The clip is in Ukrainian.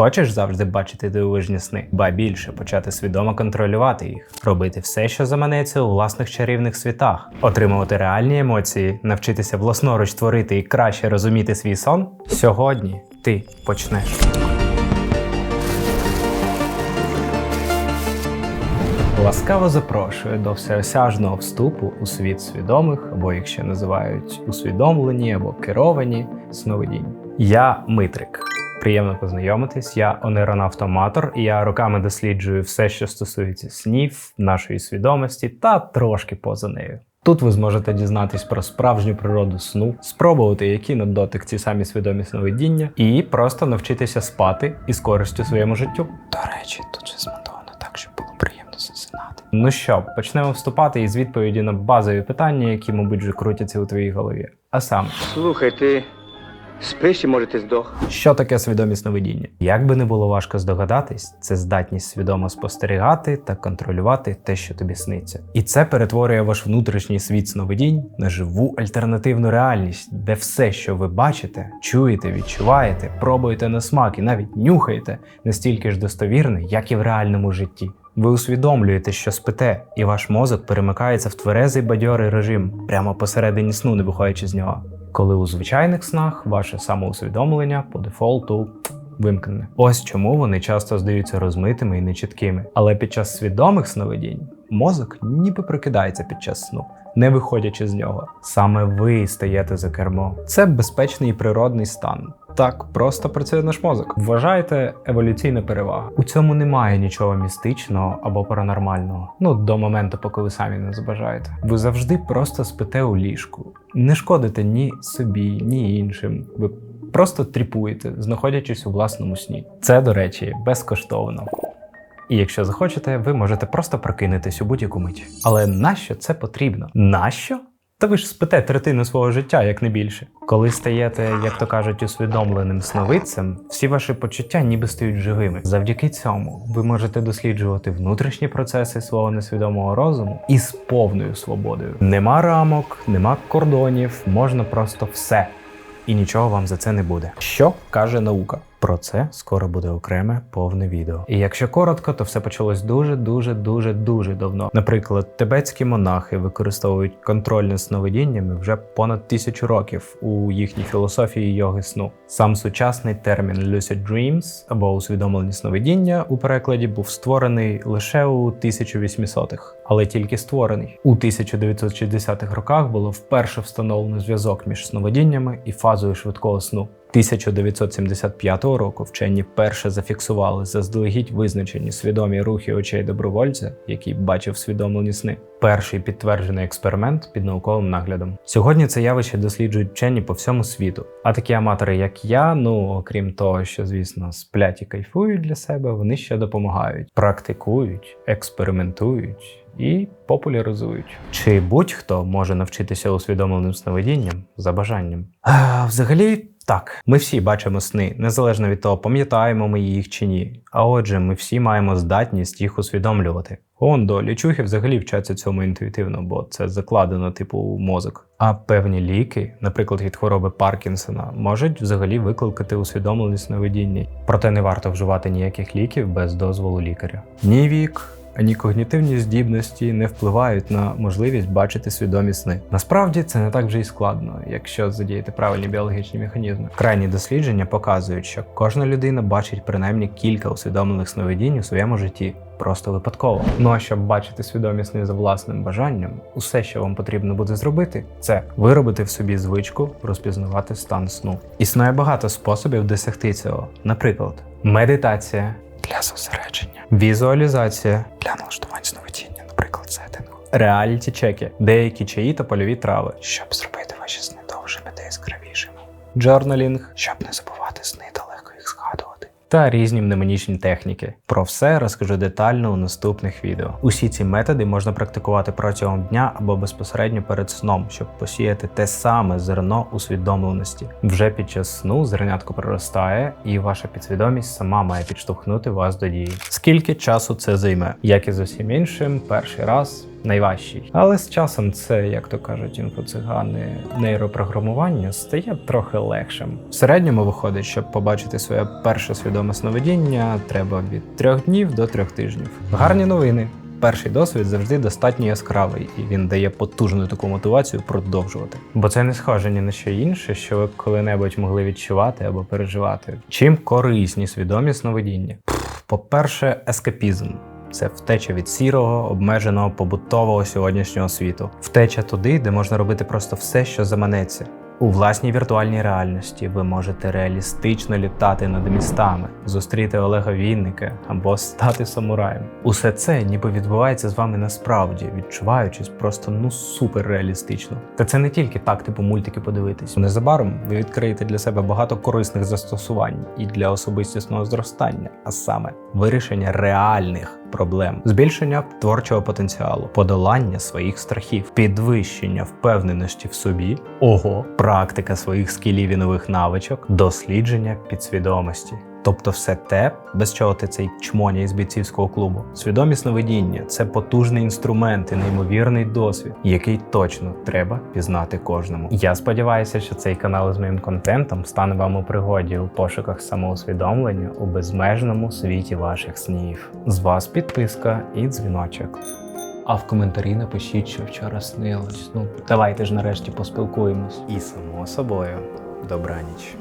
Хочеш завжди бачити дивовижні сни, ба більше почати свідомо контролювати їх, робити все, що заманеться у власних чарівних світах, отримувати реальні емоції, навчитися власноруч творити і краще розуміти свій сон. Сьогодні ти почнеш. Ласкаво запрошую до всеосяжного вступу у світ свідомих, або їх ще називають усвідомлені або керовані сновидінь. Я Митрик. Приємно познайомитись. Я онеронавтоматор, і я роками досліджую все, що стосується снів, нашої свідомості та трошки поза нею. Тут ви зможете дізнатись про справжню природу сну, спробувати, які на дотик ці самі свідомі сновидіння, і просто навчитися спати із користю своєму життю. До речі, тут же змонтовано так, щоб було приємно засинати. Ну що, почнемо вступати із відповіді на базові питання, які, мабуть, вже крутяться у твоїй голові. А саме, Слухай, ти спиш і може ти здох? що таке свідомі сновидіння? Як би не було важко здогадатись, це здатність свідомо спостерігати та контролювати те, що тобі сниться. І це перетворює ваш внутрішній світ сновидінь на живу альтернативну реальність, де все, що ви бачите, чуєте, відчуваєте, пробуєте на смак і навіть нюхаєте, настільки ж достовірне, як і в реальному житті. Ви усвідомлюєте, що спите, і ваш мозок перемикається в тверезий бадьорий режим прямо посередині сну, не виходячи з нього. Коли у звичайних снах ваше самоусвідомлення по дефолту вимкнене. Ось чому вони часто здаються розмитими і нечіткими. Але під час свідомих сновидінь мозок ніби прокидається під час сну. Не виходячи з нього, саме ви стаєте за кермо. Це безпечний і природний стан. Так просто працює наш мозок. Вважайте еволюційна перевага. У цьому немає нічого містичного або паранормального. Ну до моменту, поки ви самі не забажаєте. Ви завжди просто спите у ліжку, не шкодите ні собі, ні іншим. Ви просто тріпуєте, знаходячись у власному сні. Це, до речі, безкоштовно. І якщо захочете, ви можете просто прокинутись у будь-яку мить. Але нащо це потрібно? Нащо? Та ви ж спите третину свого життя, як не більше. Коли стаєте, як то кажуть, усвідомленим сновидцем, всі ваші почуття ніби стають живими. Завдяки цьому ви можете досліджувати внутрішні процеси свого несвідомого розуму із повною свободою. Нема рамок, нема кордонів, можна просто все. І нічого вам за це не буде. Що каже наука? Про це скоро буде окреме повне відео. І якщо коротко, то все почалось дуже, дуже, дуже, дуже давно. Наприклад, тибетські монахи використовують контрольне сновидіннями вже понад тисячу років у їхній філософії йоги сну. Сам сучасний термін lucid dreams або усвідомлені сновидіння у перекладі був створений лише у 1800-х, але тільки створений. У 1960-х роках було вперше встановлено зв'язок між сновидіннями і фазою швидкого сну. 1975 року вчені вперше зафіксували заздалегідь визначені свідомі рухи очей добровольця, який бачив свідомлені сни. Перший підтверджений експеримент під науковим наглядом. Сьогодні це явище досліджують вчені по всьому світу. А такі аматори, як я, ну окрім того, що звісно сплять і кайфують для себе, вони ще допомагають, практикують, експериментують і популяризують. Чи будь-хто може навчитися усвідомленим сновидінням за бажанням? А, взагалі. Так, ми всі бачимо сни, незалежно від того, пам'ятаємо ми їх чи ні. А отже, ми всі маємо здатність їх усвідомлювати. Он до лічухи взагалі вчаться цьому інтуїтивно, бо це закладено типу у мозок. А певні ліки, наприклад, від хвороби Паркінсона, можуть взагалі викликати усвідомленість сновидіння. Проте не варто вживати ніяких ліків без дозволу лікаря. Ні вік, ані когнітивні здібності не впливають на можливість бачити свідомі сни. Насправді це не так вже й складно, якщо задіяти правильні біологічні механізми. Крайні дослідження показують, що кожна людина бачить принаймні кілька усвідомлених сновидінь у своєму житті. Просто випадково. Ну а щоб бачити свідомі сни за власним бажанням, усе, що вам потрібно буде зробити, це виробити в собі звичку розпізнавати стан сну. Існує багато способів досягти цього. Наприклад, медитація для зосередження, візуалізація. Для налаштування сновидіння, наприклад, сеттингу, реаліті чеки, деякі чаї та польові трави, щоб зробити ваші сни довшими та яскравішими, джорналінг, щоб не забувати сни та. Та різні мнемонічні техніки. Про все розкажу детально у наступних відео. Усі ці методи можна практикувати протягом дня або безпосередньо перед сном, щоб посіяти те саме зерно усвідомленості. Вже під час сну зернятко проростає, і ваша підсвідомість сама має підштовхнути вас до дії. Скільки часу це займе? Як і з усім іншим, перший раз найважчий. Але з часом це, як то кажуть інфоцигани, нейропрограмування стає трохи легшим. В середньому виходить, щоб побачити своє перше свідоме сновидіння, треба від трьох днів до трьох тижнів. Гарні новини. Перший досвід завжди достатньо яскравий, і він дає потужну таку мотивацію продовжувати. Бо це не схоже ні на що інше, що ви коли-небудь могли відчувати або переживати. Чим корисні свідомі сновидіння? По-перше, ескапізм. Це втеча від сірого, обмеженого побутового сьогоднішнього світу. Втеча туди, де можна робити просто все, що заманеться. У власній віртуальній реальності ви можете реалістично літати над містами, зустріти Олега Вінника або стати самураєм. Усе це ніби відбувається з вами насправді, відчуваючись просто ну супер реалістично. Та це не тільки так, типу мультики подивитись. Незабаром ви відкриєте для себе багато корисних застосувань і для особистісного зростання, а саме вирішення реальних проблем, збільшення творчого потенціалу, подолання своїх страхів, підвищення впевненості в собі, ого, практика своїх скілів і нових навичок, дослідження підсвідомості. Тобто все те, без чого ти цей чмоня із бійцівського клубу. Свідомі сновидіння це потужний інструмент і неймовірний досвід, який точно треба пізнати кожному. Я сподіваюся, що цей канал з моїм контентом стане вам у пригоді у пошуках самоусвідомлення у безмежному світі ваших снів. З вас підписка і дзвіночок. А в коментарі напишіть, що вчора снилось. Ну, давайте ж нарешті поспілкуємось. І само собою, добраніч.